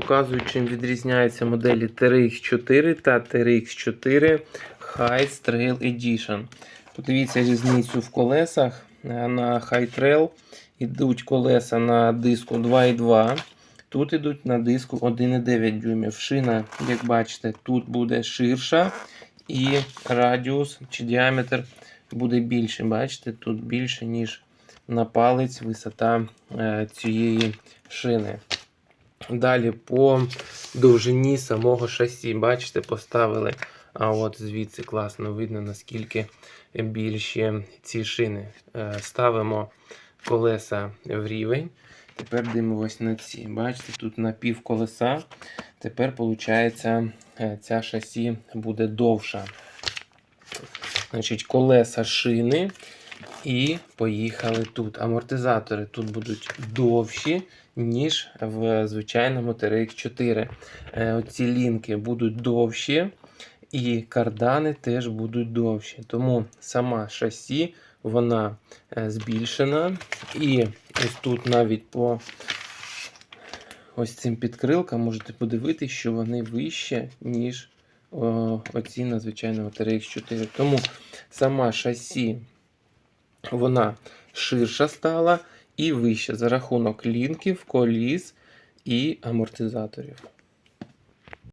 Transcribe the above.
показую, чим відрізняються моделі TRX4 та TRX4 High Trail Edition. Подивіться різницю в колесах. Е, На High Trail йдуть колеса на диску 2,2. Тут йдуть на диску 1,9 дюймів. Шина, як бачите, тут буде ширша і радіус чи діаметр буде більше. Бачите, тут більше, ніж на палець висота е, цієї шини. Далі по довжині самого шасі, бачите, поставили. А от звідси класно видно, наскільки більші ці шини. Е, Ставимо колеса в рівень. Тепер дивимося на ці. Бачите, тут на пів колеса. Тепер, виходить, ця шасі буде довша. Значить, колеса шини. І поїхали тут. Амортизатори тут будуть довші, ніж в звичайному TRX4. Е, Оці лінки будуть довші, і кардани теж будуть довші. Тому сама шасі вона е, збільшена. І ось тут навіть по ось цим підкрилкам можете подивитися, що вони вище, ніж оці на звичайному TRX4. Тому сама шасі вона ширша стала і вища за рахунок лінків, коліс і амортизаторів.